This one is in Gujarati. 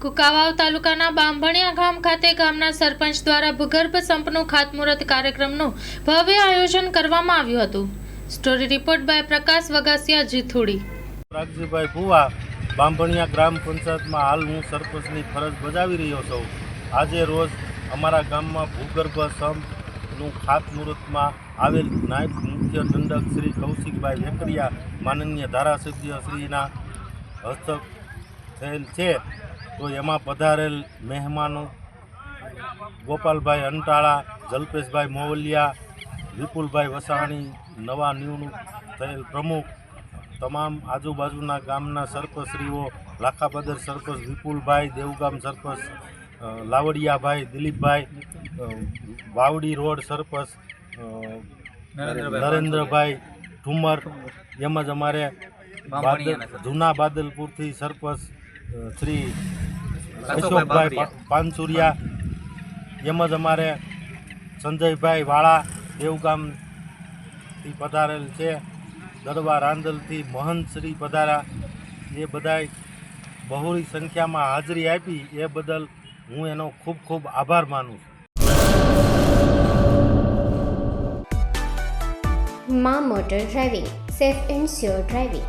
કુકાવાવ તાલુકાના બાંભણિયા ગામ ખાતે ગામના સરપંચ દ્વારા ભૂગર્ભ સંપનું ખાતમુહૂર્ત કાર્યક્રમનું ભવ્ય આયોજન કરવામાં આવ્યું હતું. Story report by Prakash Vagasiya Jithudi. Ragjibhai Bhuva, Bambhaniya ગ્રામ પંચાયતમાં હાલ હું સરપંચની ફરજ બજાવી રહ્યો છું. આજે રોજ અમારા ગામમાં ભૂગર્ભ સંપનું ખાતમુહૂર્તમાં આવેલ નાયબ મુખ્ય દંડક શ્રી કૌશિકભાઈ વેકરિયા માનનીય ધારાસભ્ય શ્રીના હસ્તક થયેલ છે. તો એમાં પધારેલ મહેમાનો ગોપાલભાઈ અંટાળા જલ્પેશભાઈ મોવલિયા વિપુલભાઈ વસાણી નવા નિવૃત્ત થયેલ પ્રમુખ તમામ આજુબાજુના ગામના સરપંચશ્રીઓ લાખાબદર સરપંચ વિપુલભાઈ દેવગામ સરપંચ લાવડિયાભાઈ દિલીપભાઈ વાવડી રોડ સરપંચ નરેન્દ્રભાઈ ઠુમર એમજ અમારે જૂના બાદલપુરથી સરપંચ શ્રી અશોકભાઈ પાનસુરિયા એમજ અમારે સંજયભાઈ વાળા દેવગામથી પધારેલ છે. દરબાર આંદલથી મહંત શ્રી પધાર્યા. એ બધાય બહુરી સંખ્યામાં હાજરી આપી. એ બદલ હું એનો ખૂબ ખૂબ આભાર માનું છું. માં motor driving safe and sure driving.